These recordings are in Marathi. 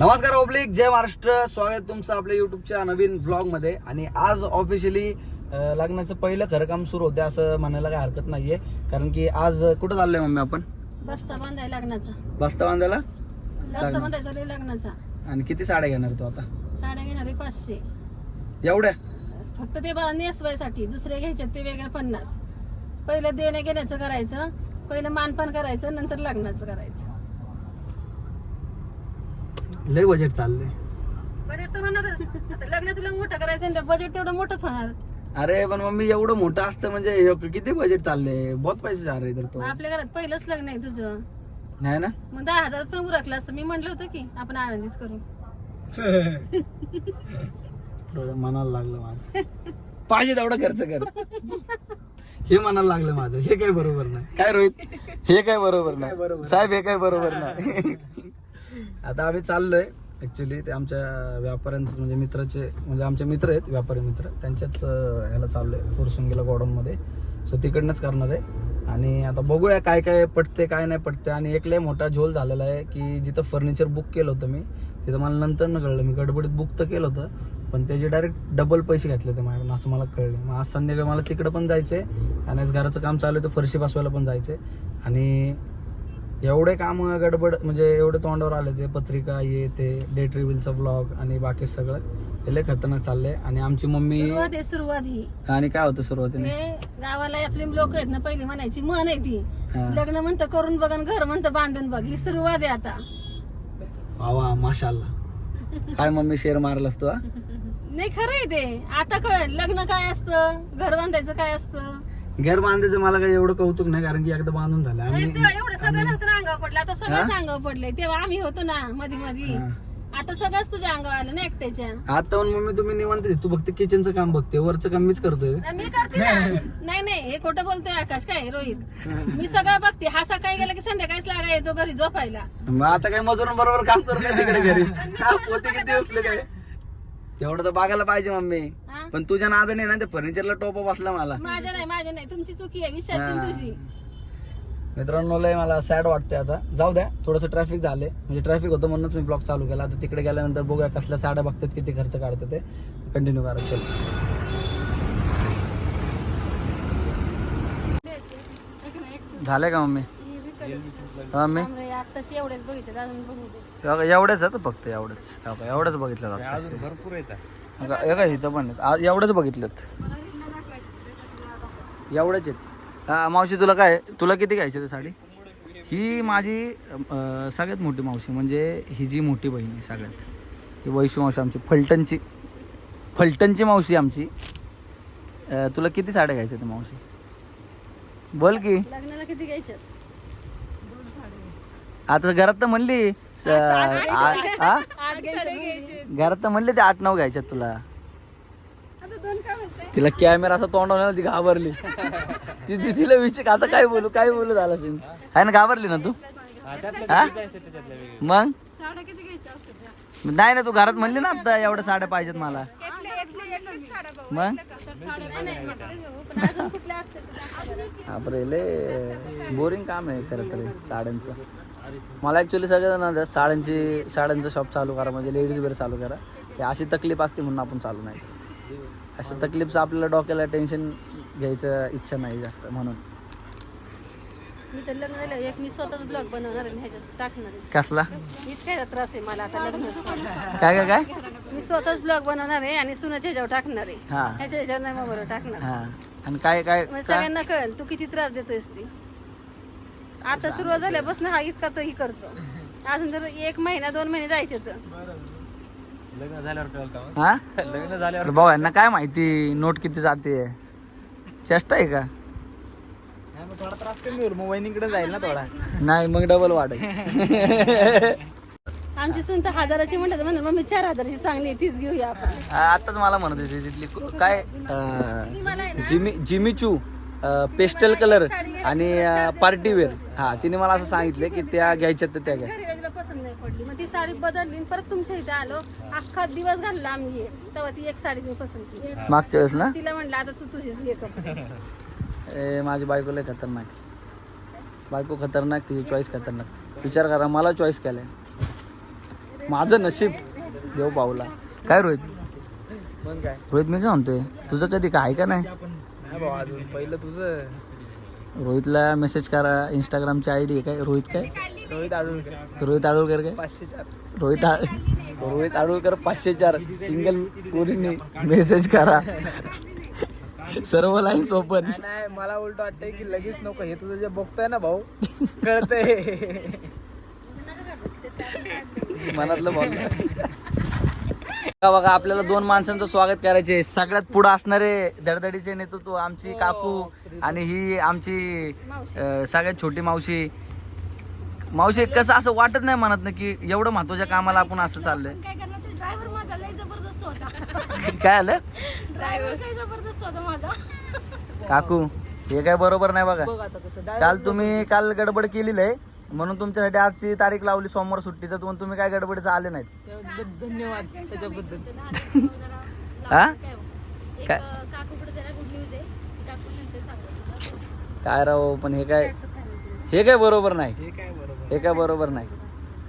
नमस्कार ओब्लिक जय महाराष्ट्र. स्वागत तुमचं आपल्या युट्यूबच्या नवीन ब्लॉगमध्ये आणि आज ऑफिशियली लग्नाचं पहिलं खरं काम सुरू होते असं म्हणायला काही हरकत नाहीये. कारण की आज कुठं चाललंय मम्मी आपण? बस्ता बांधाय लग्नाचा. बस्ता बांधायला? बस्ता बांधायचा लय लग्नाचा. आणि किती साड्या घेणार तू आता? साड्या घेणारे पाचशे. एवढ्या? फक्त ते बा नेसवायसाठी दुसरे घ्यायचे ते वेगळे पन्नास. पहिलं देण्या घेण्याचं करायचं पहिलं मानपान करायचं नंतर लग्नाचं करायचं. लय बजेट चाललंय. बजेट तर होणारच. आता लग्न तुला मोठं करायचं बजेट तेवढं मोठंच होणार. अरे पण मम्मी एवढं मोठं असतं म्हणजे हे किती बजेट चाललंय? बहुत पैसे जा रहे इधर तो. आपल्या घरात पहिलंच लग्न आहे तुझं. नाही ना? मग दहा हजारात पण उरकलं असतं. मी म्हटलं होतं की आपण आनंदित करू. थोडं मनाला लागलं माझं. पाहिजे तेवढा खर्च कर. हे मनाला लागलं माझं. हे काय बरोबर नाही. काय रोहित? हे काय बरोबर नाही. साहेब हे काय बरोबर नाही. आता आम्ही चाललोय ऍक्च्युली ते आमच्या व्यापाऱ्यांचं म्हणजे मित्राचे म्हणजे आमचे मित्र आहेत व्यापारी मित्र त्यांच्याच अं, ह्याला चाललोय फुरसुंगीला गोडाऊनमध्ये. सो तिकडनंच करणार आहे. आणि आता बघूया काय काय पटते काय नाही पटते. आणि एक लय मोठा झोल झालेला आहे की जिथं फर्निचर बुक केलं होतं मी तिथं मला नंतर न कळलं. मी गडबडीत बुक तर केलं होतं पण त्याचे डायरेक्ट डबल पैसे घेतले होते माझ्याकडून असं मला कळलं. मग आज संध्याकाळी मला तिकडं पण जायचं आहे आणि आज घराचं काम चालू आहे तर फरशी बसवायला पण आहे आणि एवढे काम गडबड म्हणजे एवढे तोंडावर आले ते पत्रिका हे ते डेट रिव्हिलचा ब्लॉग आणि बाकी सगळं. हे लय खतरनाक चाललंय. आणि आमची मम्मी सुरुवात आहे सुरुवात ही. आणि काय होतं सुरुवातीने? ते गावाला आपली लोक आहेत ना पहिली म्हणायची म्हण आहे ती. हा. लग्न म्हणतं करून बघ आणि घर म्हणतं बांधून बघ. ही सुरुवात आहे आता. वा वा माशाल्लाह. काय मम्मी शेअर मारलास तू हा? नाही खरं आहे ते. आता कळेल लग्न काय असतं घर बांधायचं काय असतं. घर बांधायचं मला काही एवढं कौतुक नाही कारण की एकदा बांधून झालं. नाही, आम्ही एवढं सगळं नव्हतं ना अंगावर पडलं. आता? सगळं अंगावर पडलंय. तेव्हा आम्ही होतो ना मधी मधी. हा. आता सगळंच तुझ्या अंगावर आलं ना एकट्याच्या. आता पण मम्मी तुम्ही निवांत आहे. तू फक्त किचनचं काम बघते. वरचं काम मीच करतोय. नाही, मी करते ना. नाही नाही हे खोटं बोलतोय आकाश. काय रोहित? मी सगळं बघते. हा सकाळी गेला की संध्याकाळीच लागा येतो घरी झोपायला. मग आता काय मजुरांबरोबर काम करू नये तिकडे घरी. हा, पोते किती काय? तेवढं तर बघायला पाहिजे मम्मी? पण तुझ्या नादाने ना ते फर्निचरला टोपा बसला मला. माझ्या नाही माझ्या नाही. तुमची चुकी आहे हा. तुझी मित्रांनो लय मला सॅड वाटते आता. जाऊ द्या थोडंसं ट्रॅफिक झाले म्हणजे ट्रॅफिक होतं म्हणूनच मी ब्लॉग चालू केला. आता तिकडे गेल्यानंतर बघूया कसल्या साड्या बघतात किती खर्च काढतात ते. कंटिन्यू करा चल. झाले का मम्मी? हा मम्मी आत्ताशी एवढेच बघितले अजून बघू दे. एवढं- एवढंच आहे फक्त एवढंच. एवढंच बघितलं जातं भरपूर येतात एका इथं पण आहेत. एवढंच बघितलं एवढंच आहेत. हा मावशी तुला काय? तुला किती घ्यायची ते साडी? ही माझी सगळ्यात मोठी मावशी म्हणजे ही जी मोठी बहीण आहे सगळ्यात. ही वैशू मावशी आमची फलटणची फलटणची मावशी आमची. तुला किती साड्या घ्यायच्या त्या मावशी? बोल की. लग्नाला किती घ्यायचं आता घरात तर म्हणली घरात तर म्हणले ते आठ नऊ घ्यायच्यात तुला. तिला कॅमेरा असा ना ती घाबरली. ती तिला विचार आता काय बोलू काय बोलू झालं आहे ना घाबरली ना तू? हा मग? नाही ना तू घरात म्हणली ना आता एवढ्या साड्या पाहिजेत मला. मग? बोरिंग काम आहे खरं तर साड्यांचं. मला ॲक्च्युली सगळं ना साड्यांची साड्यांचं शॉप चालू करा म्हणजे लेडीज वेअर चालू करा. हे अशी तकलीफ असते म्हणून आपण चालू नाही अशा तकलीफचं आपल्याला डोक्याला टेन्शन घ्यायचं इच्छा नाही जास्त म्हणून. मी तर लग्न झालं एक मी स्वतःच ब्लॉग बनवणार आहे आणि ह्याच्यात टाकणार आहे. कसला? इतका त्रास आहे मला आता लग्न काय काय काय? मी स्वतःच ब्लॉग बनवणार आहे आणि सुनाच्या ह्याच्यावर टाकणार आहे. हा. ह्याच्या ह्याच्यावर नाही मोबाईलवर टाकणार. हा. आणि काय काय मग का- सगळ्यांना कळेल तू किती त्रास देतोयस ती. आता सुरुवात झाल्यापासून हा इतका तर ही करतो. अजून जर एक महिना दोन महिने जायचे तर. लग्न झाल्यावर कळलं का मग? हा? लग्न झाल्यावर अरे भाऊ यांना काय माहिती नोट किती जाते? चेष्टा आहे का? थोडा त्रास कमी होईल. मग वहिनीकडे जाईल ना थोडा. नाही मग डबल वाढेल आमची सून तर हजाराची म्हणतात म्हणून मग मी चार हजाराची चांगली आहे, तीच घेऊया आपण. आताच मला म्हणत होती तिथली काय ना? Jimmy Jimmy Choo. Pastel colour आणि पार्टी वेअर. हा तिने मला असं सांगितलं की त्या घ्यायच्यात तर त्या घ्या. तिला पसंत नाही पडली. मग ती साडी बदलली आणि परत तुमच्या इथे आलो. अख्खा दिवस घालला आम्ही हे. तेव्हा ती एक साडी मी पसंत केली. मागच्या वेळेस ना? तिला म्हणलं आता तू तुझीच घे कपडे. ए, माझी बायको लय खतरनाक आहे. बायको खतरनाक तिची चॉईस खतरनाक. विचार करा मला चॉईस केलाय. माझं नशीब. देव पावला. काय रोहित? मग काय? रोहित मी काय म्हणतोय? तुझं कधी काय आहे का नाही? नाही भाऊ अजून. पहिलं तुझं? रोहितला मेसेज करा. इंस्टाग्रामची आय डी आहे काय? रोहित काय? रोहित आडुळकर. रोहित आडुळकर काय? पाचशे चार. रोहित रोहित आडुळकर पाचशे चार. सिंगल पोरींनी. मेसेज करा. सर्व लाईन्स ओपन नाही, नाही मला उलट वाटतंय की लगेच नको. हे तुझं जे बघतोय ना भाऊ कळतंय. मनातलं बोल बघा आपल्याला दोन माणसांचं स्वागत करायचे सगळ्यात पुढे असणारे धडधडीचे नेतृत्व आमची काकू आणि ही आमची अं, सगळ्यात छोटी मावशी. मावशी कसं असं वाटत नाही म्हणत ना की एवढं महत्त्वाच्या कामाला आपण असं चाललंय. काय करणार ते ड्रायव्हर माझा लय जबरदस्त होता. काय आलं? ड्रायव्हर लय जबरदस्त होता माझा. काकू हे काय बरोबर नाही बघा. काल तुम्ही काल गडबड केलेली आहे म्हणून तुमच्यासाठी आजची तारीख लावली सोमवार सुट्टीचं. पण तुम्ही काय गडबडीचं आले नाहीत? धन्यवाद त्याच्याबद्दल. हा? एक काय? काकूकडे जरा गुड न्यूज आहे. ती काकू नंतर सांगतो. काय राव पण हे काय हे काय बरोबर नाही. हे काय बरोबर हे काय बरोबर नाही.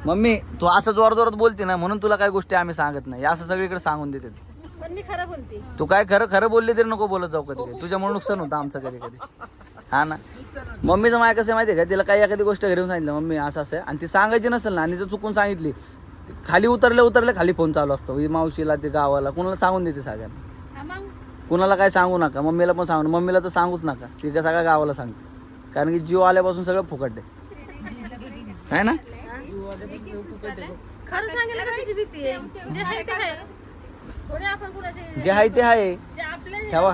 मम्मी तू असं जोर जोरात बोलते ना म्हणून तुला काय गोष्टी आम्ही सांगत नाही. असं सगळीकडे सांगून देते पण मी खरं बोलते. तू काय खरं खरं बोलली तरी नको बोलत जाऊ कधी कधी. तुझ्यामुळे नुकसान होतं आमचं कधी कधी. हा ना. मम्मीचं माय कसं आहे माहिती आहे का? तिला काही एखादी गोष्ट घरी सांगितलं मम्मी असं असं आहे. आणि ती सांगायची नसेल ना आणि जर चुकून सांगितली खाली उतरले उतरले खाली फोन चालू असतो. ही मावशीला ते गावाला कुणाला सांगून देते सगळ्यांना? हा मग? कुणाला काय सांगू नका. मम्मीला पण सांगू मम्मीला तर सांगूच नका. ती काय सगळ्या गावाला सांगते. कारण की जीव आल्यापासून सगळं फुकट आहे. है ना? खरं सांगायला कशाची भीती आहे? जे आहे ते आहे. थोडे आपण कुणाचे जे आहे ते आहे. जे आपल्या ठेवा.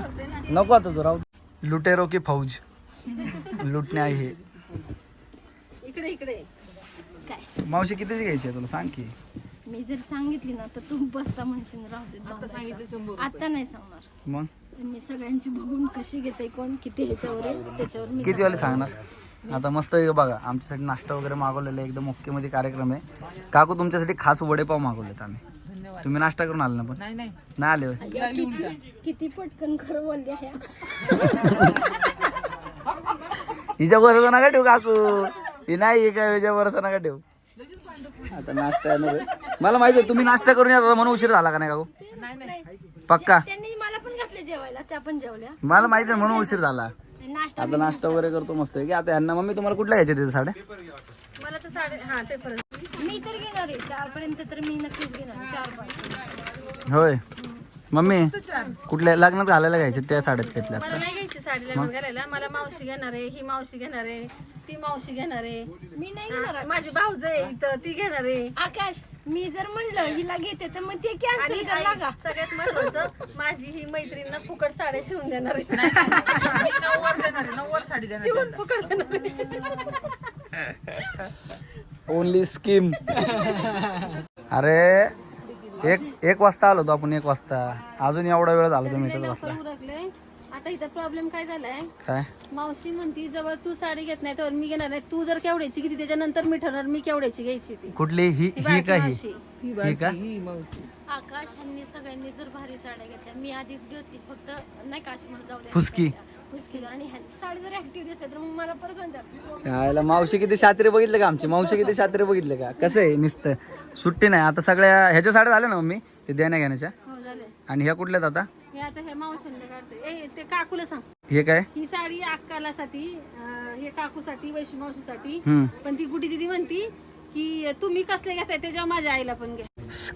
नको आता तो राहू लुटेरो की फौज. लुटणे आहे इकडे इकडे. काय? मावशी कितीची घ्यायची आहे तुला? सांग की. मी जर सांगितली ना तर तू बसता म्हणशील राहू दे आता सांगितलं आता नाही सांगणार. मग? मी सगळ्यांची बघून कशी घेते कोण किती ह्याच्यावर आहे त्याच्यावर मी किती वाले सांगणार? आता मस्त आहे बघा आमच्यासाठी नाश्ता वगैरे मागवलेला आहे एकदम ओके मध्ये कार्यक्रम आहे. काकू तुमच्यासाठी खास वडेपाव मागवलेत आम्ही. तुम्ही नाश्ता करून आले ना पण? नाही नाही. नाही आले होय? किती किती पटकन खरं बोलले आहे. हिच्या भरोसा नका ठेवू काकू. ही नाही ही काय हिच्या भरोसा नका ठेवू. आता नाश्ता येणार आहे. मला माहिती आहे तुम्ही नाश्ता करून येत होता म्हणून उशीर झाला का नाही काकू? पक्का? त्यांनी मला पण घातले जेवायला त्या पण जेवल्या. मला माहिती आहे म्हणून उशीर झाला. आता नाश्ता वगैरे करतो मस्त की आता यांना मम्मी तुम्हाला कुठल्या घ्यायच्या तिथे साड्या? मला तर साडे हा पेपर मी तर घेणार आहे. चार पर्यंत तर मी नक्कीच घेणार आहे, चार पर्यंत होय. मम्मी कुठल्या लग्नात घालायला घ्यायच्या त्या साड्यात घेतल्या? मला नाही घ्यायची साडी लग्न घालायला मला मावशी घेणार आहे ही मावशी घेणार आहे ती मावशी घेणार आहे. मी नाही घेणार माझी भाऊज आहे इथं ती घेणार आहे. आकाश मी जर म्हणलं हिला घेते तर मग ते कॅन्सल आणि करला आई, का सगळ्यात महत्वाचं माझी ही मैत्रीण फुकट साड्या शिवून देणार आहे. नव्वद देणार आहे, नव्वद साडी देणार शिवून फुकट देणार आहे. ओनली स्कीम अरे एक एक वाजता आलो होतो आपण एक वाजता. अजून एवढा वेळ झाला तुम्ही इथं बसला. आता इथं प्रॉब्लेम काय झालाय? काय? मावशी म्हणती जवळ तू साडी घेत नाही तर मी घेणार नाही. तू जर केवढ्याची घेतली त्याच्यानंतर मी ठरवणार मी केवढ्याची घ्यायची ती. कुठली? ही ही बारकी का ही? मावशी. ही का? आकाश यांनी सगळ्यांनी जर भारी साड्या घेतल्या मी आधीच घेतली फक्त नाही काशी म्हणून जाऊ द्या फुसकी. फुसकी आणि ह्यांची साडी जर ऍक्टिव्ह दिसल्या तर मग मला परत म्हणतात शाळेला मावशी किती शात्रे बघितले का आमची? मावशी किती शात्रे बघितले का? कसं आहे नुसतं? सुट्टी नाही. आता सगळ्या ह्याच्या साड्या झाल्या ना मम्मी? ते देण्या घेण्याच्या? हो आणि ह्या कुठल्यात आता? हे आता हे काढते. ए ते काकूला सांग. हे काय? ही साडी अक्कालासाठी अं, हे काकूसाठी वैष्णू मावशीसाठी. हम्म. पण ती गुडी दिदी म्हणती की तुम्ही कसले घेताय? त्याच्यावर माझ्या आईला पण घ्या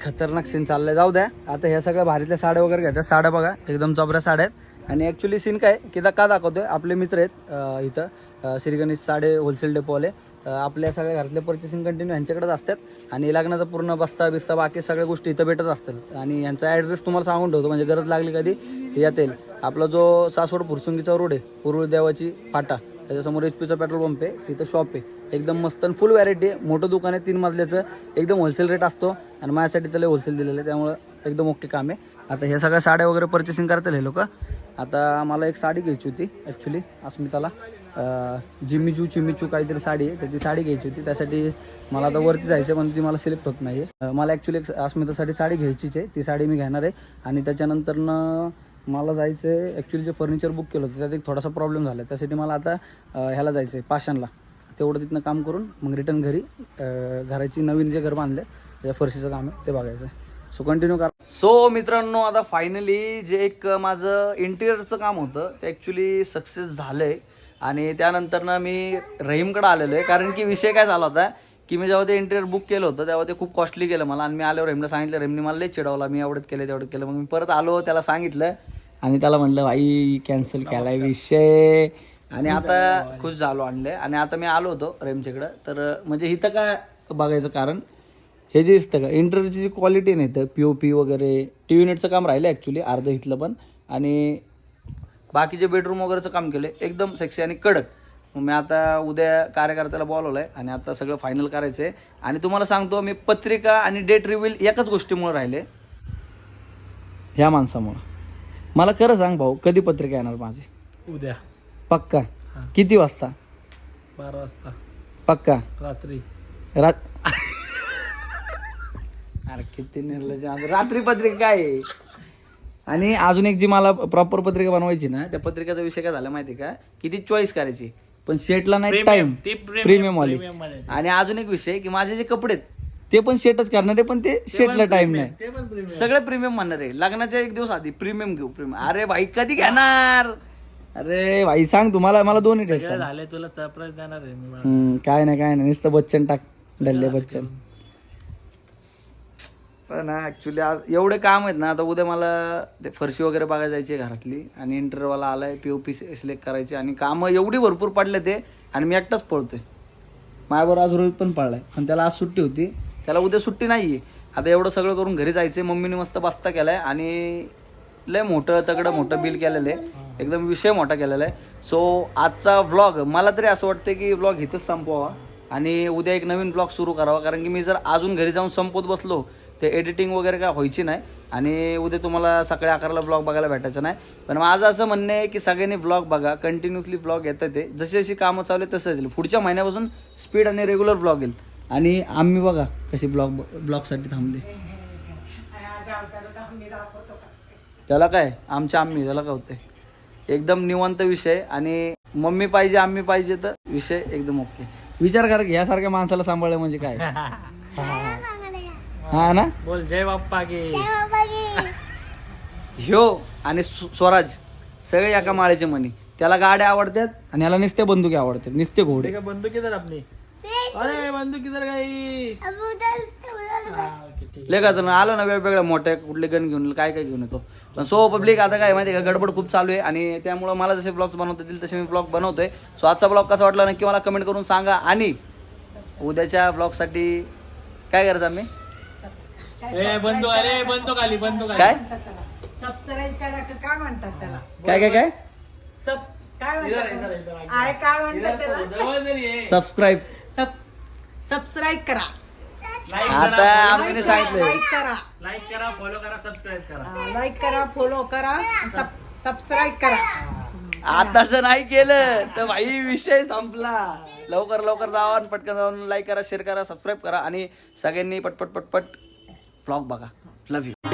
खतरनाक सीन चाललाय. जाऊ द्या. आता ह्या सगळ्या भारीतल्या साड्या वगैरे घ्यायच्या साड्या बघा. एकदम चबऱ्या साड्या आहेत. आणि ऍक्च्युली सीन काय की का दाखवतोय? आपले मित्र आहेत इथं श्रीगणेश श्री गणेश साडे होलसेल डेपोवाले आपल्या सगळ्या घरातले पर्चेसिंग कंटिन्यू ह्यांच्याकडेच असतात. आणि लग्नाचा पूर्ण बस्ता बिस्ता बाकी सगळ्या गोष्टी इथं भेटत असतात. आणि यांचा ॲड्रेस तुम्हाला सांगून ठेवतो. म्हणजे गरज लागली कधी येता. येईल आपला जो सासवड फुरसुंगीचा रोड आहे पूर्व देवाची फाटा. त्याच्यासमोर एच पीचा पेट्रोल पंप आहे तिथं शॉप आहे. एकदम मस्त आणि फुल व्हॅरायटी आहे. मोठं दुकान आहे तीन मजल्याचं. एकदम होलसेल रेट असतो. आणि माझ्यासाठी त्याला होलसेल दिलेलं आहे. त्यामुळं एकदम ओके काम आहे. आता ह्या सगळ्या साड्या वगैरे पर्चेसिंग करतील हे लोक. आता मला एक साडी घ्यायची होती ॲक्च्युली अस्मिताला. जिमीचू चिमीचू काहीतरी साडी आहे. त्याची साडी घ्यायची होती. त्यासाठी मला आता वरती जायचं पण ती मला सिलेक्ट होत नाही आहे मला ॲक्च्युली एक अस्मितासाठी साडी घ्यायचीच आहे. ती साडी मी घेणार आहे. आणि त्याच्यानंतरनं मला जायचं आहे ॲक्च्युली जे फर्निचर बुक केलं होतं त्यात एक थोडासा प्रॉब्लेम झाला. त्यासाठी मला आता ह्याला जायचं आहे पाषाणला. तेवढं तिथनं काम करून मग रिटर्न घरी घराची नवीन जे घर बांधले त्या फरशीचं काम आहे ते बघायचं आहे सो कंटिन्यू करा. सो मित्रांनो आता फायनली जे एक माझं इंटिरियरचं काम होतं ते ॲक्च्युली सक्सेस झालं आहे आणि त्यानंतर ना मी रहीमकडं आलेलो आहे. कारण की विषय काय झाला होता की मी जेव्हा ते इंटिरियर बुक केलं होतं तेव्हा ते खूप कॉस्टली केलं मला. आणि मी आल्यावर रहीमला सांगितलं रहीमने मला लई चिडवला. मी एवढंच केलं तेवढं केलं मग मी परत आलो त्याला सांगितलं आणि त्याला म्हणलं भाई कॅन्सल केलाय विषय. आणि आता खुश झालो आणले आणि आता मी आलो होतो रेमच्याकडं तर म्हणजे इथं काय बघायचं कारण हे जे दिसतं का इंटरव्ह्यूची जी क्वालिटी नाही तर पी ओ पी वगैरे टी युनिटचं काम राहिलं ॲक्च्युली अर्ध इथलं पण. आणि बाकीचे बेडरूम वगैरेचं काम केलं एकदम सेक्सी आणि कडक. मग मी आता उद्या कार्यकर्त्याला बोलवलं आहे आणि आता सगळं फायनल करायचं आहे आणि तुम्हाला सांगतो मी पत्रिका आणि डेट रिव्हील एकाच गोष्टीमुळे राहिले. ह्या माणसामुळं. मला खरं सांग भाऊ कधी पत्रिका येणार माझी? उद्या. पक्का? किती वाजता? बारा वाजता. पक्का? रात्री. रात अरे किती निर्लज आहे. रात्री पत्रिका काय आहे? आणि अजून एक जी मला प्रॉपर पत्रिका बनवायची ना त्या पत्रिकेचा विषय काय झाला माहिती का? की ती चॉईस करायची? पण शेटला नाही टाइम प्रीमियम वाली. आणि अजून एक विषय की माझे जे कपडे ते पण शेटच करणार आहे पण ते शेटला टाइम नाही. सगळे प्रीमियम म्हणणार आहे. लग्नाच्या एक दिवस आधी प्रीमियम घेऊ प्रीमियम. अरे भाई कधी घेणार? अरे भाई सांग तुम्हाला मला दोन्ही झाले तुला सरप्राईज देणार आहे काय नाही काय नाही. नुसतं बच्चन टाक डल्ले बच्चन. पण आज एवढे काम आहेत ना आता उद्या मला ते फरशी वगैरे बघायला जायची आहे घरातली आणि इंटरव्ह्यूला आलाय पी ओ पी सिलेक्ट करायची आणि कामं एवढी भरपूर पडले ते आणि मी एकटाच पळतोय. मायाबर आज रोहित पण पळलाय पण त्याला आज सुट्टी होती. त्याला उद्या सुट्टी नाही आहे आता एवढं सगळं करून घरी जायचंय मम्मीने मस्त बस्ता केलाय आणि लय मोठं तगडं मोठं बिल केलेलं आहे. एकदम विषय मोठा केलेला आहे. सो आजचा व्लॉग मला तरी असं वाटतं की व्लॉग इथंच संपवावा आणि उद्या एक नवीन ब्लॉग सुरू करावा. कारण की मी जर अजून घरी जाऊन संपवत बसलो ते एडिटिंग वगैरे काय व्हायची नाही. आणि उद्या तुम्हाला सकाळी अकराला ब्लॉग बघायला भेटायचं नाही. पण माझं असं म्हणणं आहे की सगळ्यांनी ब्लॉग बघा कंटिन्युअसली ब्लॉग येतं ते. जशी जशी कामं चालू तसं येईल. पुढच्या महिन्यापासून स्पीड आणि रेग्युलर ब्लॉग येईल. आणि आम्ही बघा कशी ब्लॉग ब्लॉगसाठी थांबले. त्याला काय? आमच्या आम्ही त्याला काय होते एकदम निवांत विषय आणि मम्मी पाहिजे आम्ही पाहिजे तर विषय एकदम ओके विचार करा की यासारख्या माणसाला सांभाळलं म्हणजे काय? हा ना? बोल जय बाप्पा की. ह्यो आणि स्व- स्वराज सगळे एका माळेचे मनी त्याला गाड्या आवडतात आणि याला नुसते बंदुके आवडतात नुसते घोडे. का बंदूक किधर अपनी अरे बंदूक किधर गई. हा, का तर आलं ना वेगवेगळ्या मोठ्या कुठले गण घेऊन काय काय घेऊन येतो. पण सो पब्लिक आता काय माहिती का गडबड खूप चालू आहे आणि त्यामुळे मला जसे ब्लॉग्स बनवता येतील तसे मी ब्लॉग बनवतोय. सो आजचा ब्लॉग कसा वाटला नक्की मला कमेंट करून सांगा आणि उद्याच्या ब्लॉगसाठी काय करायचं आम्ही? ए अरे आली काय? सबस्क्राईब करा का काय म्हणतात त्याला? काय काय काय? सब काय इधर म्हणतात इधर इधर अरे काय म्हणतात त्याला? जवळ जरी ये. सबस्क्राईब सब सबस्क्राईब करा. लाईक आता आम्ही सांगितलंय लाईक करा लाईक करा. फॉलो करा सबस्क्राईब करा लाईक करा. फॉलो करा सब सबस्क्राईब करा. आता जर नाही केलं तर भाई विषय संपला. लवकर लवकर जावा आणि पटकन जाऊन लाईक करा शेअर करा सबस्क्राईब करा आणि सगळ्यांनी पटपट पटपट ब्लॉग बघा लव्ह यू